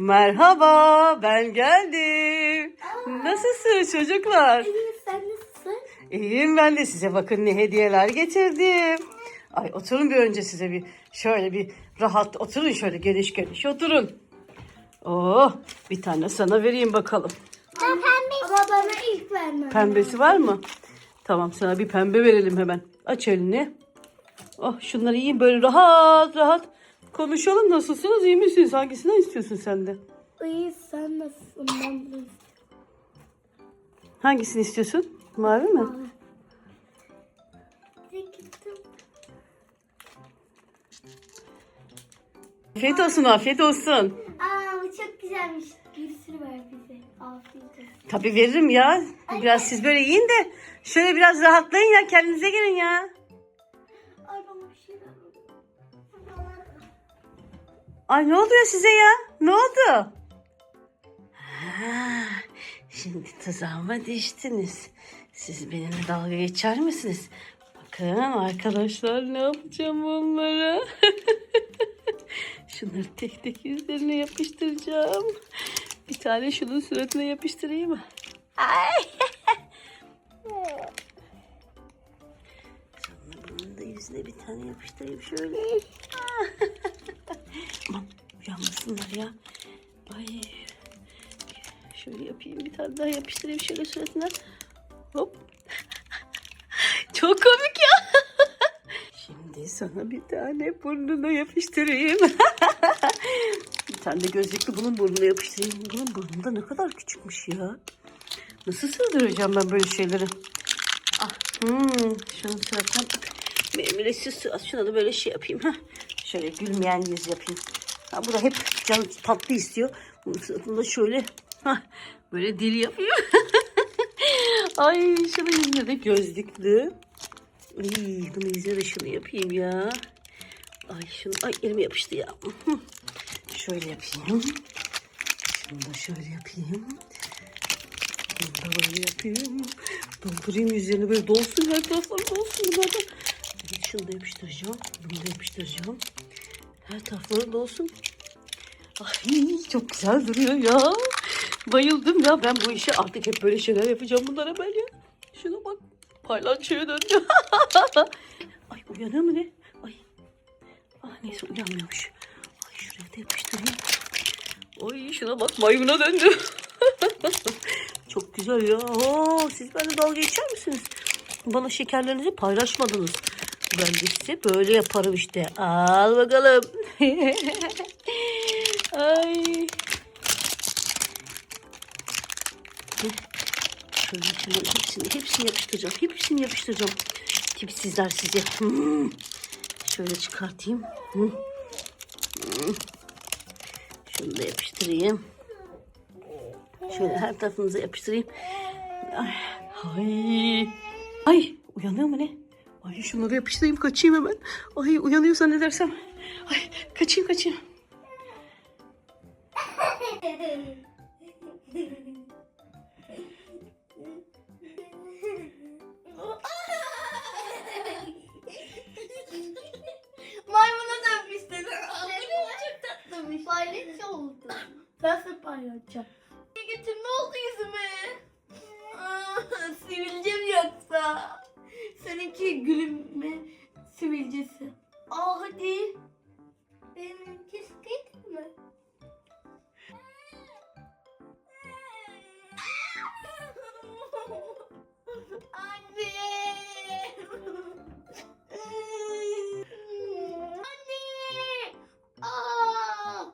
Merhaba, ben geldim. Nasılsınız çocuklar? İyi sen nasılsın? İyiyim ben de size bakın ne hediyeler getirdim. Ay oturun bir önce size bir şöyle bir rahat oturun şöyle geniş geniş oturun. Oh bir tane sana vereyim bakalım. Ben pembe Ama bana ilk vermen. Pembesi var mı? Tamam sana bir pembe verelim hemen. Aç elini. Oh şunları yiyin böyle rahat rahat. Konuşalım nasılsınız iyi misiniz? Hangisinden istiyorsun sen de? İyi sen nasılsın? Ben de Hangisini istiyorsun? Mavi mi? gittim. Afiyet olsun afiyet olsun. Aa bu çok güzelmiş. Bir sürü ver bize. Afiyet olsun. Tabii veririm ya. Biraz siz böyle yiyin de şöyle biraz rahatlayın ya kendinize gelin ya. Ay ne oluyor size ya? Ne oldu? Ha, şimdi tuzağıma düştünüz. Siz benimle dalga geçer misiniz? Bakın arkadaşlar ne yapacağım onlara. Şunları tek tek yüzlerine yapıştıracağım. Bir tane şunun suratına yapıştırayım mı? Ay. yüzüne bir tane yapıştırayım şöyle. Aman uyanmasınlar ya. Ay. Şöyle yapayım bir tane daha yapıştırayım şöyle suratına. Hop. Çok komik ya. Şimdi sana bir tane burnuna yapıştırayım. bir tane de gözlüklü bunun burnuna yapıştırayım. Bunun burnu da ne kadar küçükmüş ya. Nasıl sığdıracağım ben böyle şeyleri? Ah, hmm, şunu suratına memlesiz şuna da böyle şey yapayım. Heh. Şöyle gülmeyen yüz yapayım. Ha, bu da hep canı tatlı istiyor. Suratını da şöyle heh, böyle dil yapayım. Ay şunun yüzüne de gözlüklü. Ay, bunun yüzüne de şunu yapayım ya. Ay şunu ay elime yapıştı ya. şöyle yapayım. Şunu da şöyle yapayım. Bunu da böyle yapayım. Doldurayım yüzlerini böyle dolsun her tarafları dolsun bunlardan. Evet, şunu da yapıştıracağım. Bunu da yapıştıracağım. Her tarafları dolsun. Ay çok güzel duruyor ya. Bayıldım ya. Ben bu işe artık hep böyle şeyler yapacağım bunlara ben ya. Şuna bak. Paylançoya döndü. Ay uyanıyor mu ne? Ay. Ah neyse uyanmıyormuş. Ay şuraya da yapıştırayım. Ay şuna bak maymuna döndü. Çok güzel ya. Oo, siz benimle dalga geçer misiniz? Bana şekerlerinizi paylaşmadınız. Ben de size böyle yaparım işte. Al bakalım. Ay. Şöyle şöyle hepsini, hepsini yapıştıracağım. Hepsini yapıştıracağım. Tipsizler sizi. Şöyle çıkartayım. Şunu da yapıştırayım. Şöyle her tarafınıza yapıştırayım. Ay, ay. Ay uyanıyor mu ne? Ay şunları yapıştırayım kaçayım hemen. Ay uyanıyorsa ne dersem. Ay kaçayım kaçayım. Maymuna dönmüştün. çok tatlıymış. Palyaço oldu. Nasıl palyaço? Getir ne oldu yüzüme? Aa, sivilcem yoksa. Seninki gülüme sivilcesi. Aa hadi. Benimki skate mi? Anne! Anne! Aa!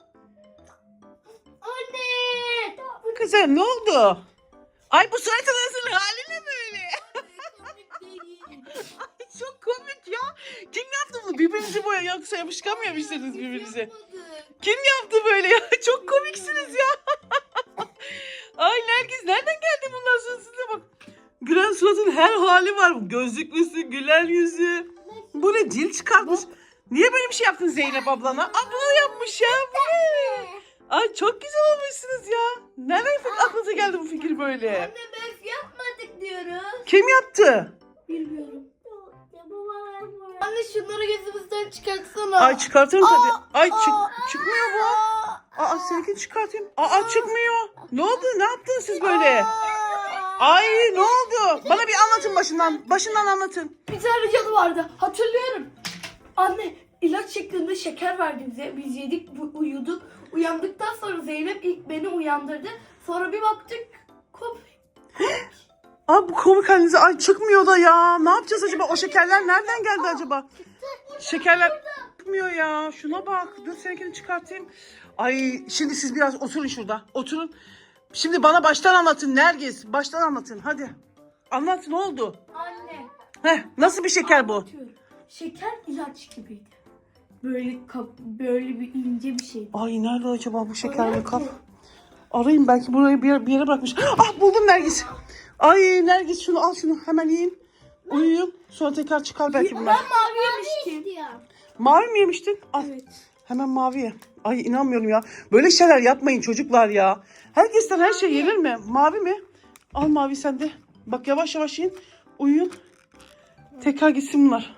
Anne! Kızım ne oldu? Ay bu suratınızın hali ne yoksa yapışkan mı yapıştırdınız birbirinize? Kim yaptı böyle ya? Çok komiksiniz ya. Ay Nergis nereden geldi bunlar size bak. Gülen suratın her hali var. Gözlüklüsü, gülen yüzü. Bu ne dil çıkartmış. Niye böyle bir şey yaptın Zeynep ablana? Abla yapmış ya. Bu ne? Ay çok güzel olmuşsunuz ya. Nereden aklınıza geldi bu fikir böyle? Anne biz yapmadık diyoruz. Kim yaptı? Bilmiyorum. Anne şunları gözümüzden çıkartsana. Ay çıkartırım tabii. Ay çık çıkmıyor bu. Aa seninkini çıkartayım. Aa çıkmıyor. Ne oldu? Ne yaptınız siz böyle? Ay ne oldu? Bana bir anlatın başından. Başından anlatın. Bir tane cadı vardı. Hatırlıyorum. Anne ilaç şeklinde şeker verdi bize. Biz yedik, bu- uyuduk. Uyandıktan sonra Zeynep ilk beni uyandırdı. Sonra bir baktık. Kop. Aa bu komik halinize ay çıkmıyor da ya. Ne yapacağız acaba? O şekerler nereden geldi acaba? Şekerler çıkmıyor ya. Şuna bak. Dur seninkini çıkartayım. Ay şimdi siz biraz oturun şurada. Oturun. Şimdi bana baştan anlatın Nergis. Baştan anlatın hadi. Anlat ne oldu? Anne. Heh, nasıl bir şeker bu? anlatıyorum. Şeker ilaç gibiydi. Böyle kap, böyle bir ince bir şeydi. Ay nerede acaba bu şekerli kap? Arayayım belki burayı bir yere, bir yere bırakmış. Ah buldum Nergis. Ay Nergis şunu al şunu hemen yiyin. Uyuyun. Sonra tekrar çıkar belki bunlar. Ben mavi yemiştim. Mavi mi yemiştin? Al. Evet. Hemen maviye. Ay inanmıyorum ya. Böyle şeyler yapmayın çocuklar ya. Herkesten her şey yenir mi? Mavi mi? Al mavi sen de. Bak yavaş yavaş yiyin. Uyuyun. Tekrar gitsin bunlar.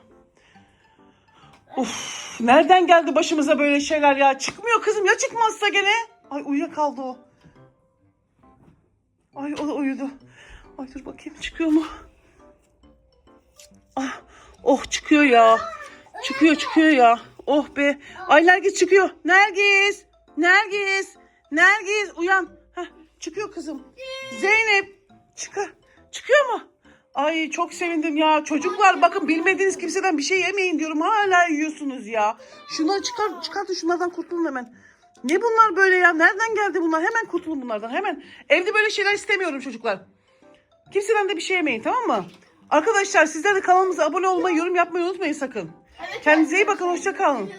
Of, nereden geldi başımıza böyle şeyler ya? Çıkmıyor kızım ya çıkmazsa gene. Ay uyuyakaldı o. Ay o da uyudu. Ay dur bakayım çıkıyor mu? Ah, oh çıkıyor ya. Çıkıyor çıkıyor ya. Oh be. Ay Nergis çıkıyor. Nergis. Nergis. Nergis uyan. Heh, çıkıyor kızım. Zeynep. Çıkıyor. Çıkıyor mu? Ay çok sevindim ya. Çocuklar bakın bilmediğiniz kimseden bir şey yemeyin diyorum. Hala yiyorsunuz ya. Şunları çıkar, çıkartın şunlardan kurtulun hemen. Ne bunlar böyle ya? Nereden geldi bunlar? Hemen kurtulun bunlardan. Hemen. Evde böyle şeyler istemiyorum çocuklar. Kimseden de bir şey yemeyin tamam mı? Arkadaşlar sizler de kanalımıza abone olmayı, yorum yapmayı unutmayın sakın. Kendinize iyi bakın. Hoşça kalın.